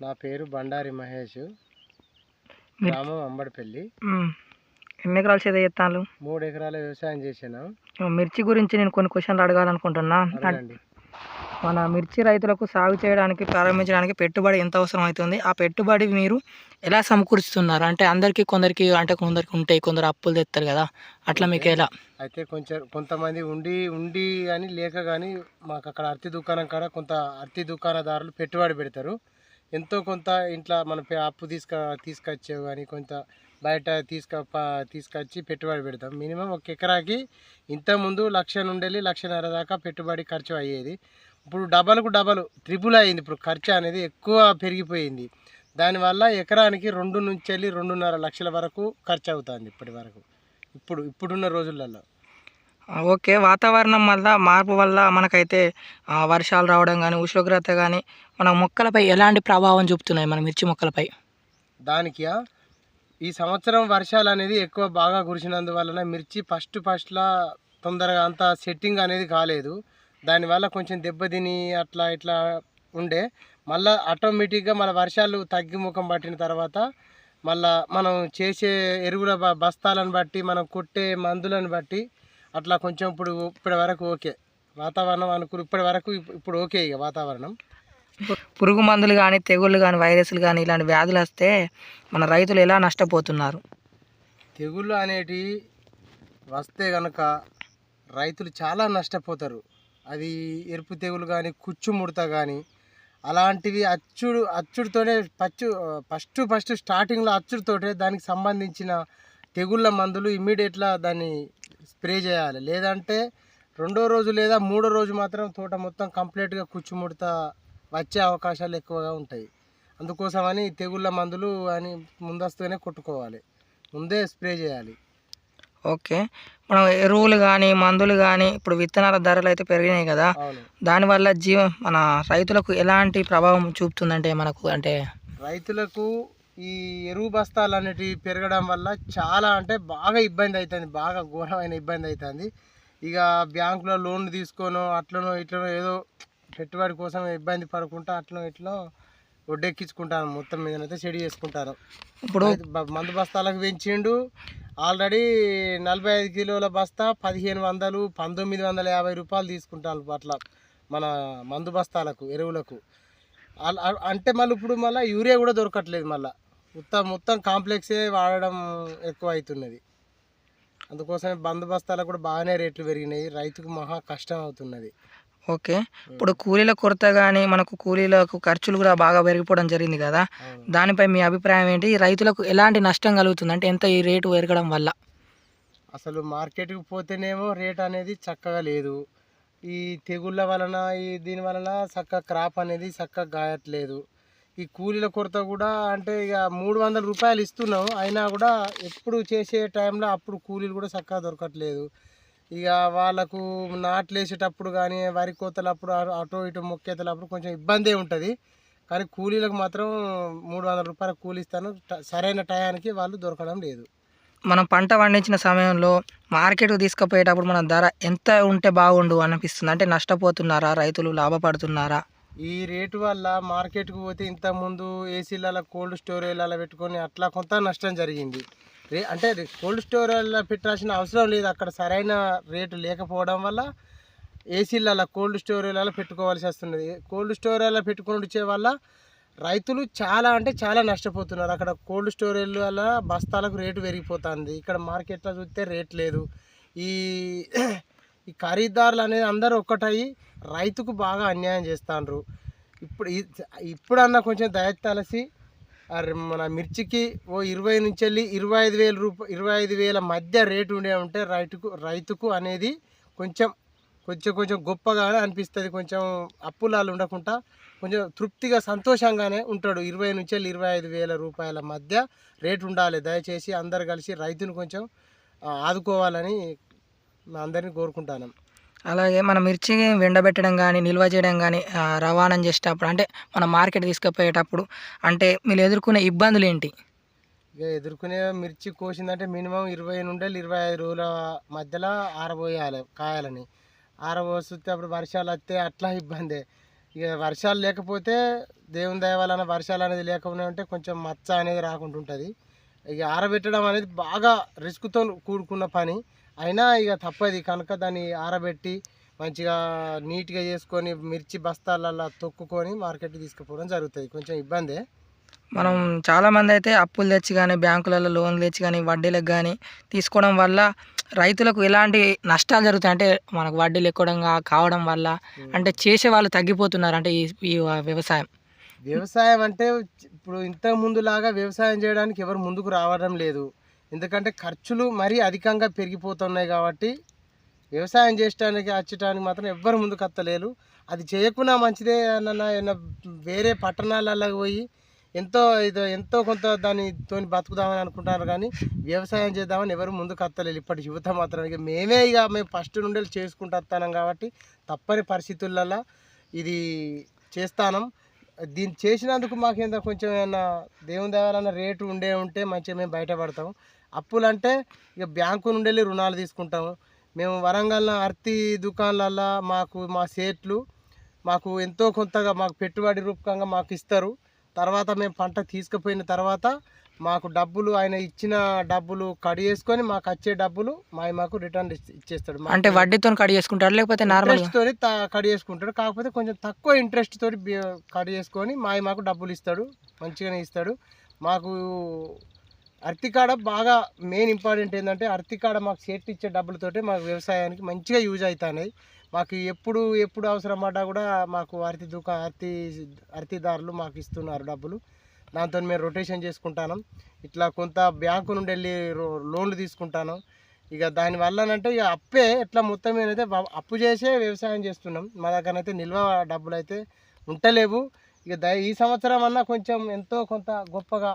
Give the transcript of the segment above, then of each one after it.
నా పేరు బండారి మహేష్. గ్రామం అంబడిపల్లి. ఎన్ని ఎకరాలు చేత చేస్తాను మూడు ఎకరాల వ్యవసాయం చేసాను. మిర్చి గురించి నేను కొన్ని క్వశ్చన్లు అడగాలనుకుంటున్నా. మన మిర్చి రైతులకు సాగు చేయడానికి ప్రారంభించడానికి పెట్టుబడి ఎంత అవసరం అవుతుంది? ఆ పెట్టుబడి మీరు ఎలా సమకూరుస్తున్నారు? అంటే అందరికీ కొందరికి అంటే కొందరికి ఉంటాయి కొందరు అప్పులు తెస్తారు కదా. అట్లా మీకు ఎలా? అయితే కొంచెం కొంతమంది ఉండి ఉండి కానీ లేక కానీ మాకు అక్కడ అరటి దుకాణం కాడ కొంత అరటి దుకాణదారులు పెట్టుబడి పెడతారు. ఎంతో కొంత ఇంట్లో మన పే- అప్పు తీసుక తీసుకొచ్చేవి కానీ కొంత బయట తీసుక ప- తీసుకొచ్చి పెట్టుబడి పెడతాం. మినిమం ఒక ఎకరాకి ఇంతకుముందు లక్ష నుండి లక్షన్నర దాకా పెట్టుబడి ఖర్చు అయ్యేది. ఇప్పుడు డబల్కు డబల్ ట్రిపుల్ అయింది. ఇప్పుడు ఖర్చు అనేది ఎక్కువ పెరిగిపోయింది. దానివల్ల ఎకరానికి రెండు నుంచి వెళ్ళి రెండున్నర లక్షల వరకు ఖర్చు అవుతుంది ఇప్పటి వరకు. ఇప్పుడు ఇప్పుడున్న రోజులలో. ఓకే. వాతావరణం వల్ల మార్పు వల్ల మనకైతే వర్షాలు రావడం కానీ ఉష్ణోగ్రత కానీ మన మొక్కలపై ఎలాంటి ప్రభావం చూపుతున్నాయి మన మిర్చి మొక్కలపై? దానికి ఈ సంవత్సరం వర్షాలు అనేది ఎక్కువ బాగా కురిసినందువలన మిర్చి ఫస్ట్ ఫస్ట్లా తొందరగా అంత సెట్టింగ్ అనేది కాలేదు. దానివల్ల కొంచెం దెబ్బతిని అట్లా ఇట్లా ఉండే. మళ్ళీ ఆటోమేటిక్గా మళ్ళీ వర్షాలు తగ్గి ముఖం పట్టిన తర్వాత మళ్ళా మనం చేసే ఎరువుల బ- బస్తాలను బట్టి మనం కొట్టే మందులను బట్టి అట్లా కొంచెం ఇప్పుడు ఇప్పటి వరకు ఓకే. వాతావరణం అనుకుని ఇప్పటి వరకు ఇప్- ఇప్పుడు ఓకే ఇక వాతావరణం. పురుగు మందులు కానీ తెగుళ్ళు కానీ వైరస్లు కానీ ఇలాంటి వ్యాధులు వస్తే మన రైతులు ఎలా నష్టపోతున్నారు? తెగుళ్ళు అనేటివి వస్తే కనుక రైతులు చాలా నష్టపోతారు. అది ఎరుపు తెగులు కానీ కుచ్చు ముడత కానీ అలాంటివి అచ్చుడు అచ్చుడితోనే పచ్చు ఫస్ట్ ఫస్ట్ స్టార్టింగ్లో అచ్చుడితోటే దానికి సంబంధించిన తెగుళ్ళ మందులు ఇమ్మీడియట్గా దాన్ని స్ప్రే చేయాలి. లేదంటే రెండో రోజు లేదా మూడో రోజు మాత్రం తోట మొత్తం కంప్లీట్గా కుచ్చు ముడత వచ్చే అవకాశాలు ఎక్కువగా ఉంటాయి. అందుకోసమని తెగుళ్ళ మందులు అని ముందస్తుగానే కొట్టుకోవాలి. ముందే స్ప్రే చేయాలి. ఓకే. మనం ఎరువులు కానీ మందులు కానీ ఇప్పుడు విత్తనాల ధరలు అయితే పెరిగినాయి కదా. దానివల్ల జీవ మన రైతులకు ఎలాంటి ప్రభావం చూపుతుందంటే మనకు అంటే? రైతులకు ఈ ఎరువు బస్తాలు అనేటివి పెరగడం వల్ల చాలా అంటే బాగా ఇబ్బంది అవుతుంది బాగా ఘోరమైన ఇబ్బంది అవుతుంది. ఇక బ్యాంకులో లోన్లు తీసుకోనో అట్లనో ఇట్లనో ఏదో పెట్టుబడి కోసం ఇబ్బంది పడకుండా అట్లనో ఇట్లా ఒడ్డెక్కించుకుంటాను మొత్తం మీదనైతే చెడి చేసుకుంటారు. ఇప్పుడు మందు బస్తాలకు పెంచిండు. ఆల్రెడీ నలభై ఐదు కిలోల బస్తా పదిహేను వందలు పంతొమ్మిది వందల యాభై రూపాయలు తీసుకుంటాను అట్లా మన మందు బస్తాలకు ఎరువులకు. అంటే మళ్ళీ ఇప్పుడు మళ్ళీ యూరియా కూడా దొరకట్లేదు మళ్ళీ. మొత్తం మొత్తం కాంప్లెక్సే వాడడం ఎక్కువ అవుతున్నది అందుకోసమే బందు బస్తాలకు కూడా బాగానే రేట్లు పెరిగినాయి. రైతుకు మహా కష్టం అవుతున్నది. ఓకే. ఇప్పుడు కూలీల కొరత కానీ మనకు కూలీలకు ఖర్చులు కూడా బాగా పెరిగిపోవడం జరిగింది కదా. దానిపై మీ అభిప్రాయం ఏంటి? రైతులకు ఎలాంటి నష్టం కలుగుతుంది? అంటే ఎంత ఈ రేటు పెరగడం వల్ల? అసలు మార్కెట్కి పోతేనేమో రేట్ అనేది చక్కగా లేదు. ఈ తెగుళ్ళ వలన ఈ దీని వలన చక్కగా క్రాప్ అనేది చక్కగా గాయట్లేదు. ఈ కూలీల కొరత కూడా అంటే ఇక మూడు వందల రూపాయలు ఇస్తున్నాం అయినా కూడా ఎప్పుడు చేసే టైంలో అప్పుడు కూలీలు కూడా చక్కగా దొరకట్లేదు. ఇక వాళ్ళకు నాట్లు వేసేటప్పుడు కానీ వరి కోతలప్పుడు అటు- అటో ఇటు మొక్కేతలప్పుడు కొంచెం ఇబ్బందే ఉంటుంది. కానీ కూలీలకు మాత్రం మూడు వందల రూపాయలు కూలిస్తాను సరైన టయానికి వాళ్ళు దొరకడం లేదు. మనం పంట పండించిన సమయంలో మార్కెట్కు తీసుకుపోయేటప్పుడు మన ధర ఎంత ఉంటే బాగుండు అనిపిస్తుంది. అంటే నష్టపోతున్నారా రైతులు లాభపడుతున్నారా? ఈ రేటు వల్ల మార్కెట్కు పోతే ఇంతకుముందు ఏసీలలో కోల్డ్ స్టోరేజ్లలో పెట్టుకొని అట్లా కొంత నష్టం జరిగింది. రే అంటే కోల్డ్ స్టోరేజ్లో పెట్టాల్సిన అవసరం లేదు. అక్కడ సరైన రేటు లేకపోవడం వల్ల ఏసీలలో కోల్డ్ స్టోరేజ్లలో పెట్టుకోవాల్సి వస్తున్నది. కోల్డ్ స్టోరేజ్లో పెట్టుకుని వచ్చే వల్ల రైతులు చాలా అంటే చాలా నష్టపోతున్నారు. అక్కడ కోల్డ్ స్టోరేజ్ వల్ల బస్తాలకు రేటు పెరిగిపోతుంది. ఇక్కడ మార్కెట్లో చూస్తే రేట్ లేదు. ఈ ఈ ఖరీదారులు అనేది అందరూ ఒక్కటయ్యి రైతుకు బాగా అన్యాయం చేస్తాండ్రు. ఇప్పుడు ఇప్పుడన్నా కొంచెం దయతలసి తలసి మన మిర్చికి ఓ ఇరవై నుంచి వెళ్ళి ఇరవై ఐదు వేల రూప ఇరవై ఐదు వేల మధ్య రేటు ఉండే ఉంటే రైతుకు రైతుకు అనేది కొంచెం కొంచెం కొంచెం గొప్పగానే అనిపిస్తుంది. కొంచెం అప్పులాలు ఉండకుండా కొంచెం తృప్తిగా సంతోషంగానే ఉంటాడు. ఇరవై నుంచి వెళ్ళి ఇరవై ఐదు వేల రూపాయల మధ్య రేటు ఉండాలి. దయచేసి అందరు కలిసి రైతును కొంచెం ఆదుకోవాలని మా అందరినీ కోరుకుంటాను. అలాగే మన మిర్చి ఎండబెట్టడం కానీ నిల్వ చేయడం కానీ రవాణా చేసేటప్పుడు అంటే మన మార్కెట్ తీసుకుపోయేటప్పుడు అంటే మీరు ఎదుర్కొనే ఇబ్బందులు ఏంటి ఇక ఎదుర్కొనే మిర్చి కోసిందంటే మినిమం ఇరవై నుండి ఇరవై ఐదు రోజుల మధ్యలో ఆరబోయాలి కాయాలని. ఆరబోస్తే అప్పుడు వర్షాలు వస్తే అట్లా ఇబ్బందే. ఇక వర్షాలు లేకపోతే దేవుని దయవాలన్న వర్షాలు అనేది లేకుండా ఉంటే కొంచెం మచ్చ అనేది రాకుండా ఉంటుంది ఇక ఆరబెట్టడం అనేది బాగా రిస్క్తో కూడుకున్న పని. అయినా ఇక తప్పది. కనుక దాన్ని ఆరబెట్టి మంచిగా నీట్గా చేసుకొని మిర్చి బస్తాలల్లో తొక్కుకొని మార్కెట్ తీసుకుపోవడం జరుగుతుంది. కొంచెం ఇబ్బందే. మనం చాలా మంది అయితే అప్పులు తెచ్చి కానీ బ్యాంకులలో లోన్లు తెచ్చి కానీ వడ్డీలకు కానీ తీసుకోవడం వల్ల రైతులకు ఎలాంటి నష్టాలు జరుగుతాయి? అంటే మనకు వడ్డీలు ఎక్కువగా కావడం వల్ల అంటే చేసే వాళ్ళు తగ్గిపోతున్నారు అంటే ఈ ఈ వ్యవసాయం. వ్యవసాయం అంటే ఇప్పుడు ఇంతకు ముందులాగా వ్యవసాయం చేయడానికి ఎవరు ముందుకు రావడం లేదు. ఎందుకంటే ఖర్చులు మరీ అధికంగా పెరిగిపోతున్నాయి కాబట్టి వ్యవసాయం చేయడానికి వచ్చటానికి మాత్రం ఎవ్వరు ముందుకు అత్తలేరు. అది చేయకుండా మంచిదే అన్న వేరే పట్టణాలలో పోయి ఎంతో ఇది ఎంతో కొంత దానితో బతుకుదామని అనుకుంటారు కానీ వ్యవసాయం చేద్దామని ఎవరు ముందుకు వస్తలేరు ఇప్పటి యువత మాత్రం ఇక మేమే ఇక మేము ఫస్ట్ నుండి చేసుకుంటూ వస్తాం కాబట్టి తప్పని పరిస్థితులలో ఇది చేస్తానం. దీన్ని చేసినందుకు మాకేందో కొంచెం ఏమన్నా దేవుని దేవాలన్న రేటు ఉండే ఉంటే మంచిగా మేము బయటపడతాం. అప్పులు అంటే ఇక బ్యాంకు నుండి వెళ్ళి రుణాలు తీసుకుంటాము. మేము వరంగల్ అర్తి దుకాణాలల్లో మాకు మా సేట్లు మాకు ఎంతో కొంతగా మాకు పెట్టుబడి రూపకంగా మాకు ఇస్తారు. తర్వాత మేము పంట తీసుకుపోయిన తర్వాత మాకు డబ్బులు ఆయన ఇచ్చిన డబ్బులు కడి చేసుకొని మాకు వచ్చే డబ్బులు మా మాకు రిటర్న్ ఇచ్చేస్తాడు. అంటే వడ్డీతో కట్ చేసుకుంటారు లేకపోతే నార్మల్ ఇంట్రెస్ట్ తోని త- కట్ చేసుకుంటాడు. కాకపోతే కొంచెం తక్కువ ఇంట్రెస్ట్ తోటి కట్ చేసుకొని మా మాకు డబ్బులు ఇస్తాడు. మంచిగానే ఇస్తాడు. మాకు అర్తికాడ బాగా మెయిన్ ఇంపార్టెంట్ ఏంటంటే అర్తికాడ మాకు సేట్ ఇచ్చే డబ్బులతోటే మాకు వ్యవసాయానికి మంచిగా యూజ్ అవుతున్నాయి. మాకు ఎప్పుడు ఎప్పుడు అవసరం కూడా మాకు అరటి దుకా అరటి అరటిదారులు మాకు ఇస్తున్నారు డబ్బులు. దాంతో మేము రొటేషన్ చేసుకుంటాను ఇట్లా కొంత బ్యాంకు నుండి వెళ్ళి లోన్లు తీసుకుంటాను ఇక దానివల్లనంటే ఇక అప్పే ఎట్లా మొత్తం ఏదైతే అయితే అప్పు చేసే వ్యవసాయం చేస్తున్నాం. మా దగ్గర అయితే నిల్వ డబ్బులు అయితే ఉంటలేవు. ఇక ఈ సంవత్సరం అన్నా కొంచెం ఎంతో కొంత గొప్పగా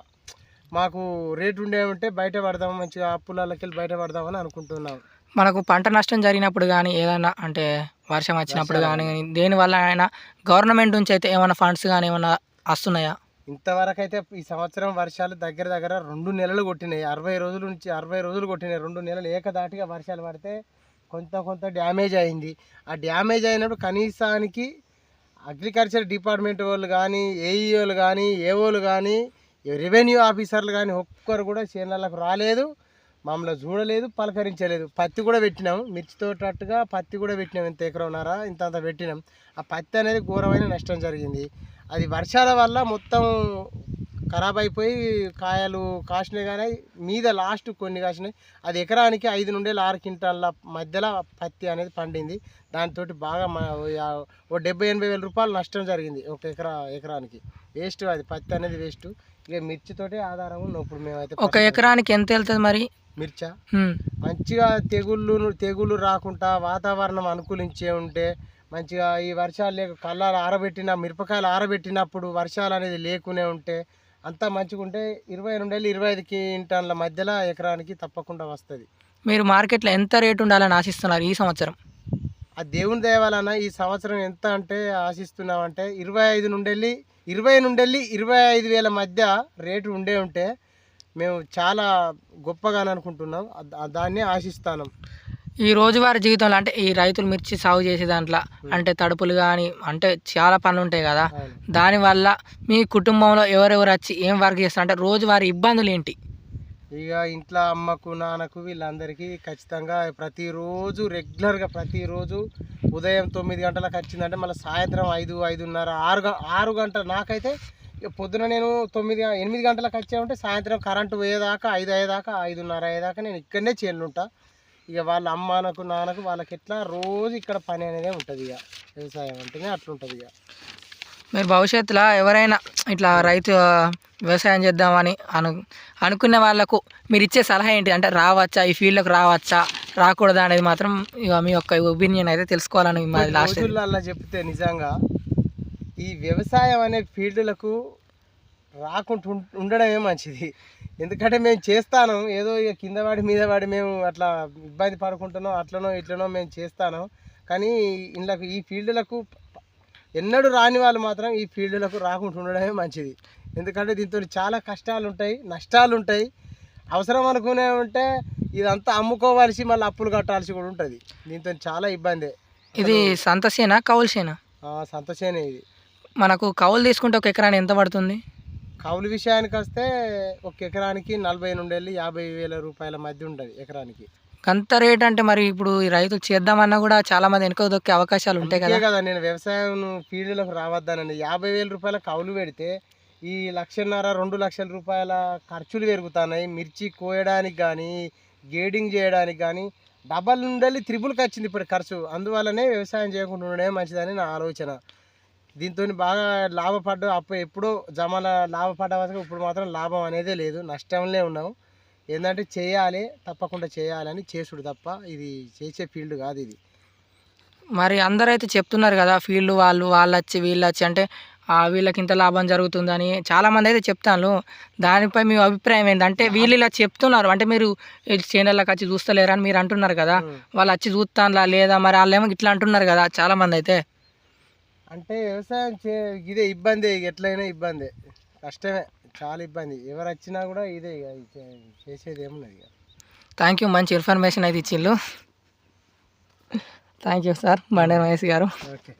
మాకు రేటు ఉండే ఉంటే బయట పడదాం మంచిగా అప్పులకి వెళ్ళి బయట పడదామని అనుకుంటున్నాం. మనకు పంట నష్టం జరిగినప్పుడు కానీ ఏదైనా అంటే వర్షం వచ్చినప్పుడు. కానీ దేని వల్ల అయినా గవర్నమెంట్ నుంచి అయితే ఏమైనా ఫండ్స్ కానీ ఏమైనా వస్తున్నాయా? ఇంతవరకు అయితే ఈ సంవత్సరం వర్షాలు దగ్గర దగ్గర రెండు నెలలు కొట్టినాయి. అరవై రోజుల నుంచి అరవై రోజులు కొట్టినాయి. రెండు నెలలు ఏకదాటిగా వర్షాలు పడితే కొంత కొంత డ్యామేజ్ అయింది. ఆ డ్యామేజ్ అయినప్పుడు కనీసానికి అగ్రికల్చర్ డిపార్ట్మెంట్ వాళ్ళు కానీ ఏఈఓలు కానీ ఏఓలు కానీ రెవెన్యూ ఆఫీసర్లు కానీ ఒక్కరు కూడా చేనులకు రాలేదు మమ్మల్ని చూడలేదు పలకరించలేదు. పత్తి కూడా పెట్టినాం. మిర్చితోటట్టుగా పత్తి కూడా పెట్టినాం. ఇంత ఎకరంన్నర ఇంత అంత పెట్టినాం. ఆ పత్తి అనేది ఘోరమైన నష్టం జరిగింది. అది వర్షాల వల్ల మొత్తం ఖరాబ్ అయిపోయి కాయలు కాసినాయి కానీ మీద లాస్ట్ కొన్ని కాసినాయి. అది ఎకరానికి ఐదు నుండి ఆరు క్వింటాల మధ్యలో పత్తి అనేది పండింది. దాంతో బాగా ఓ డెబ్బై ఎనభై వేల రూపాయలు నష్టం జరిగింది ఒక ఎకరా ఎకరానికి. వేస్ట్ అది పత్తి అనేది వేస్ట్ ఇక మిర్చితోటి ఆధారం ఇప్పుడు మేమైతే ఒక ఎకరానికి ఎంత వెళ్తుంది మరి? మిర్చా. మంచిగా తెగుళ్ళు తెగుళ్ళు రాకుండా వాతావరణం అనుకూలించే ఉంటే మంచిగా ఈ వర్షాలు లేక కళ్ళాలు ఆరబెట్టిన మిరపకాయలు ఆరబెట్టినప్పుడు వర్షాలు అనేది లేకునే ఉంటే అంతా మంచిగా ఉంటే ఇరవై రెండు వేలు ఇరవై ఐదు క్వింటాన్ల మధ్యలో ఎకరానికి తప్పకుండా వస్తుంది. మీరు మార్కెట్లో ఎంత రేటు ఉండాలని ఆశిస్తున్నారు ఈ సంవత్సరం? ఆ దేవుని దేవాలన ఈ సంవత్సరం ఎంత అంటే ఆశిస్తున్నామంటే ఇరవై ఐదు నుండి వెళ్ళి ఇరవై నుండి వెళ్ళి ఇరవై ఐదు వేల మధ్య రేటు ఉండే ఉంటే మేము చాలా గొప్పగా అనుకుంటున్నాం. దాన్ని ఆశిస్తాను. ఈ రోజువారీ జీవితంలో అంటే ఈ రైతులు మిర్చి సాగు చేసే దాంట్లో అంటే తడుపులు కానీ అంటే చాలా పనులు ఉంటాయి కదా. దానివల్ల మీ కుటుంబంలో ఎవరెవరు వచ్చి ఏం వర్క్ చేస్తారు? అంటే రోజువారీ ఇబ్బందులు ఏంటి? ఇక ఇంట్లో అమ్మకు నాన్నకు వీళ్ళందరికీ ఖచ్చితంగా ప్రతిరోజు రెగ్యులర్గా ప్రతిరోజు ఉదయం తొమ్మిది గంటలకు వచ్చిందంటే మళ్ళీ సాయంత్రం ఐదు ఐదున్నర ఆరు గ- ఆరు గంటల నాకైతే ఇక పొద్దున నేను తొమ్మిది ఎనిమిది గంటలకు వచ్చామంటే సాయంత్రం కరెంటు పోయేదాకా ఐదు అయ్యేదాకా ఐదున్నర అయ్యేదాకా నేను ఇక్కడనే చేనుంటా ఇక వాళ్ళ అమ్మానకు నాన్నకు వాళ్ళకి ఎట్లా రోజు ఇక్కడ పని అనేది ఉంటుంది ఇక. వ్యవసాయం అంటేనే అట్లుంటుంది ఇక. మీరు భవిష్యత్తులో ఎవరైనా ఇట్లా రైతు వ్యవసాయం చేద్దామని అను అనుకునే వాళ్ళకు మీరు ఇచ్చే సలహా ఏంటి? అంటే రావచ్చా? ఈ ఫీల్డ్లోకి రావచ్చా? రాకూడదా అనేది మాత్రం ఇక మీ యొక్క ఒపీనియన్ అయితే తెలుసుకోవాలని మాది లాస్ట్ రోజులలో చెప్తే నిజంగా ఈ వ్యవసాయం అనే ఫీల్డ్లకు రాకుండా ఉండడమే మంచిది. ఎందుకంటే మేము చేస్తాను. ఏదో ఇక కింద వాడి మీద వాడి మేము అట్లా ఇబ్బంది పడుకుంటున్నాం అట్లనో ఇట్లనో మేము చేస్తాను. కానీ ఇందులోకి ఈ ఫీల్డ్లకు ఎన్నడూ రాని వాళ్ళు మాత్రం ఈ ఫీల్డ్లకు రాకుండా ఉండడమే మంచిది. ఎందుకంటే దీంతో చాలా కష్టాలు ఉంటాయి నష్టాలు ఉంటాయి అవసరం అనుకునే ఉంటే ఇదంతా అమ్ముకోవాల్సి మళ్ళీ అప్పులు కట్టాల్సి కూడా ఉంటుంది. దీంతో చాలా ఇబ్బంది. ఇది సంతసేనా కౌల్సేనా? సంతోషేనే ఇది. మనకు కౌలు తీసుకుంటే ఒక ఎకరానికి ఎంత పడుతుంది? కౌలు విషయానికి వస్తే ఒక ఎకరానికి నలభై నుండి వెళ్ళి యాభై వేల రూపాయల మధ్య ఉంటుంది ఎకరానికి. అంత రేట్ అంటే మరి ఇప్పుడు ఈ రైతులు చేద్దామన్నా కూడా చాలా మంది వెనుక దొక్కే అవకాశాలు ఉంటాయి కదా. కదా నేను వ్యవసాయం ఫీల్డ్లోకి రావద్దానండి. యాభై వేల రూపాయల కౌలు పెడితే ఈ లక్షన్నర రెండు లక్షల రూపాయల ఖర్చులు పెరుగుతున్నాయి. మిర్చి కోయడానికి కానీ గేడింగ్ చేయడానికి కానీ డబల్ నుండి త్రిబుల్కి వచ్చింది ఇప్పుడు ఖర్చు. అందువల్లనే వ్యవసాయం చేయకుండా ఉండడమే మంచిదని నా ఆలోచన. దీంతో బాగా లాభపడ్డ అప్పుడు ఎప్పుడో జమాల లాభపడ్డ ఇప్పుడు మాత్రం లాభం అనేదే లేదు. నష్టంలో ఉన్నాము ఏంటంటే చేయాలి తప్పకుండా చేయాలని చేసుడు తప్ప ఇది చేసే ఫీల్డ్ కాదు ఇది. మరి అందరైతే చెప్తున్నారు కదా ఫీల్డ్ వాళ్ళు వాళ్ళు వచ్చి వీళ్ళు వచ్చి అంటే వీళ్ళకి ఇంత లాభం జరుగుతుందని చాలా మంది అయితే చెప్తాను దానిపై మీ అభిప్రాయం ఏంటి అంటే వీళ్ళు ఇలా చెప్తున్నారు. అంటే మీరు చేనళ్ళకి వచ్చి చూస్తలేరని మీరు అంటున్నారు కదా. వాళ్ళు వచ్చి చూస్తానులా లేదా? మరి వాళ్ళు ఏమో ఇట్లా అంటున్నారు కదా చాలా మంది అయితే అంటే వ్యవసాయం చే ఇదే ఇబ్బంది ఎట్లయినా ఇబ్బంది. కష్టమే. చాలా ఇబ్బంది. ఎవరు వచ్చినా కూడా ఇదే ఇక చేసేది ఏమున్నది ఇక. థ్యాంక్ యూ మంచి ఇన్ఫర్మేషన్ అయితే ఇచ్చిళ్ళు థ్యాంక్ యూ సార్ బండి మహేష్ గారు. ఓకే.